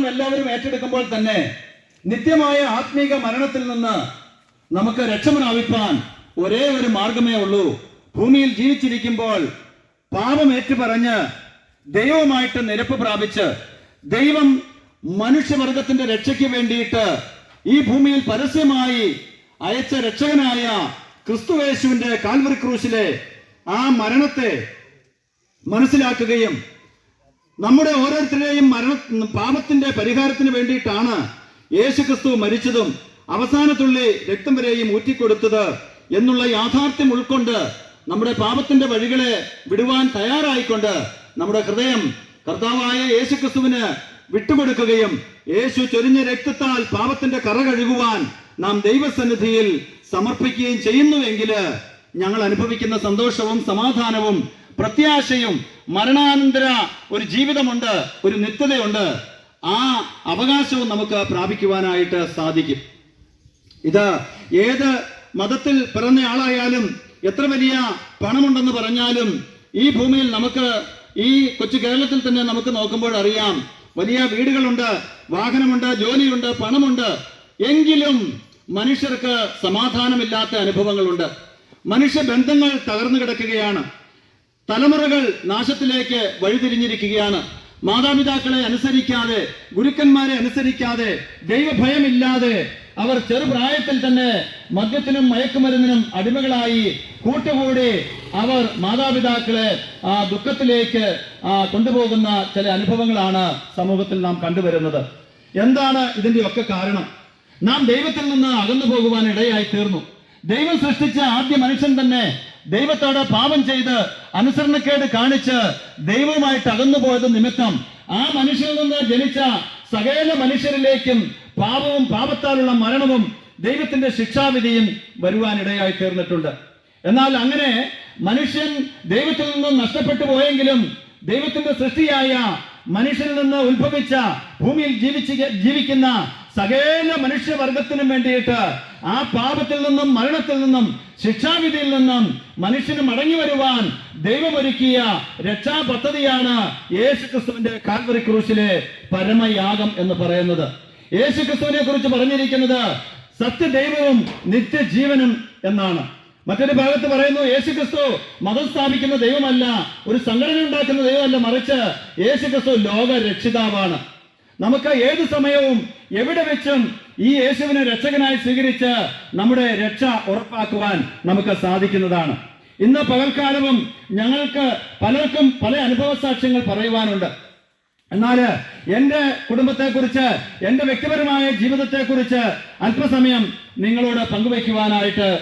സമർപ്പണം എല്ലാവരും ഏറ്റെടുക്കുമ്പോൾ തന്നെ നിത്യമായ ആത്മീക മരണത്തിൽ നിന്ന് നമുക്ക് രക്ഷ പ്രാപിപ്പാൻ ഒരേ ഒരു മാർഗമേ ഉള്ളൂ. ഭൂമിയിൽ ജീവിച്ചിരിക്കുമ്പോൾ പാപം ഏറ്റുപറഞ്ഞ് ദൈവമായിട്ട് നിരപ്പ് പ്രാപിച്ച് ദൈവം മനുഷ്യവർഗത്തിന്റെ രക്ഷയ്ക്ക് വേണ്ടിയിട്ട് ഈ ഭൂമിയിൽ പരസ്യമായി അയച്ച രക്ഷകനായ ക്രിസ്തുവേശുവിന്റെ കാൽവറി ക്രൂശിലെ ആ മരണത്തെ മനസ്സിലാക്കുകയും നമ്മുടെ ഓരോരുത്തരുടെയും മരണ പാപത്തിന്റെ പരിഹാരത്തിന് വേണ്ടിയിട്ടാണ് യേശു ക്രിസ്തു മരിച്ചതും അവസാനത്തുള്ളി രക്തം വരെയും ഊറ്റിക്കൊടുത്തത് എന്നുള്ള യാഥാർത്ഥ്യം ഉൾക്കൊണ്ട് നമ്മുടെ പാപത്തിന്റെ വഴികളെ വിടുവാൻ തയ്യാറായിക്കൊണ്ട് നമ്മുടെ ഹൃദയം കർത്താവായ യേശു ക്രിസ്തുവിന് വിട്ടുകൊടുക്കുകയും യേശു ചൊരിഞ്ഞ രക്തത്താൽ പാപത്തിന്റെ കറ കഴുകുവാൻ നാം ദൈവസന്നിധിയിൽ സമർപ്പിക്കുകയും ചെയ്യുന്നുവെങ്കിൽ ഞങ്ങൾ അനുഭവിക്കുന്ന സന്തോഷവും സമാധാനവും പ്രത്യാശയും മരണാനന്തര ഒരു ജീവിതമുണ്ട് ഒരു നിത്യതയുണ്ട്. ആ അവകാശവും നമുക്ക് പ്രാപിക്കുവാനായിട്ട് സാധിക്കും. ഇത് ഏത് മതത്തിൽ പിറന്ന ആളായാലും എത്ര വലിയ പണമുണ്ടെന്ന് പറഞ്ഞാലും ഈ ഭൂമിയിൽ നമുക്ക് ഈ കൊച്ചു കേരളത്തിൽ തന്നെ നമുക്ക് നോക്കുമ്പോൾ അറിയാം. വലിയ വീടുകളുണ്ട് വാഹനമുണ്ട് ജോലിയുണ്ട് പണമുണ്ട്. എങ്കിലും മനുഷ്യർക്ക് സമാധാനമില്ലാത്ത അനുഭവങ്ങളുണ്ട്. മനുഷ്യ ബന്ധങ്ങൾ തകർന്നു കിടക്കുകയാണ്. തലമുറകൾ നാശത്തിലേക്ക് വഴിതിരിഞ്ഞിരിക്കുകയാണ്. മാതാപിതാക്കളെ അനുസരിക്കാതെ ഗുരുക്കന്മാരെ അനുസരിക്കാതെ ദൈവഭയമില്ലാതെ അവർ ചെറുപ്രായത്തിൽ തന്നെ മദ്യത്തിനും മയക്കുമരുന്നിനും അടിമകളായി കൂട്ടുകൂടി അവർ മാതാപിതാക്കളെ ആ ദുഃഖത്തിലേക്ക് കൊണ്ടുപോകുന്ന ചില അനുഭവങ്ങളാണ് സമൂഹത്തിൽ നാം കണ്ടുവരുന്നത്. എന്താണ് ഇതിന്റെ ഒക്കെ കാരണം? നാം ദൈവത്തിൽ നിന്ന് അകന്നു പോകുവാൻ ഇടയായി തീർന്നു. ദൈവം സൃഷ്ടിച്ച ആദ്യ മനുഷ്യൻ തന്നെ ദൈവത്തോട് പാപം ചെയ്ത് അനുസരണക്കേട് കാണിച്ച് ദൈവവുമായിട്ട് അകന്നു പോയത് നിമിത്തം ആ മനുഷ്യനിൽ നിന്ന് ജനിച്ച സകല മനുഷ്യരിലേക്കും പാപവും പാപത്താലുള്ള മരണവും ദൈവത്തിന്റെ ശിക്ഷാവിധിയും വരുവാനിടയായി തീർന്നിട്ടുണ്ട്. എന്നാൽ അങ്ങനെ മനുഷ്യൻ ദൈവത്തിൽ നിന്നും നഷ്ടപ്പെട്ടു പോയെങ്കിലും ദൈവത്തിന്റെ സൃഷ്ടിയായ മനുഷ്യനിൽ നിന്ന് ഉത്ഭവിച്ച ഭൂമിയിൽ ജീവിച്ച് ജീവിക്കുന്ന സകല മനുഷ്യവർഗത്തിനും വേണ്ടിയിട്ട് ആ പാപത്തിൽ നിന്നും മരണത്തിൽ നിന്നും ശിക്ഷാവിധിയിൽ നിന്നും മനുഷ്യന് മടങ്ങി വരുവാൻ ദൈവമൊരുക്കിയ രക്ഷാ പദ്ധതിയാണ് യേശു ക്രിസ്തുവിന്റെ കാൽവറി ക്രൂശിലെ പരമയാഗം എന്ന് പറയുന്നത്. യേശു ക്രിസ്തുവിനെ കുറിച്ച് പറഞ്ഞിരിക്കുന്നത് സത്യദൈവവും നിത്യജീവനും എന്നാണ്. മറ്റൊരു ഭാഗത്ത് പറയുന്നു യേശു ക്രിസ്തു മതം സ്ഥാപിക്കുന്ന ദൈവമല്ല ഒരു സംഘടന ഉണ്ടാക്കുന്ന ദൈവമല്ല മറിച്ച് യേശു ക്രിസ്തു ലോക രക്ഷിതാവാണ് നമുക്ക് ഏത് സമയവും എവിടെ വെച്ചും ഈ യേശുവിനെ രക്ഷകനായി സ്വീകരിച്ച് നമ്മുടെ രക്ഷ ഉറപ്പാക്കുവാൻ നമുക്ക് സാധിക്കുന്നതാണ്. ഇന്ന് പകൽക്കാലവും ഞങ്ങൾക്ക് പലർക്കും പല അനുഭവ സാക്ഷ്യങ്ങൾ പറയുവാനുണ്ട്. എന്നാൽ എന്റെ കുടുംബത്തെക്കുറിച്ച് എന്റെ വ്യക്തിപരമായ ജീവിതത്തെക്കുറിച്ച് അല്പസമയം നിങ്ങളോട് പങ്കുവയ്ക്കുവാനായിട്ട്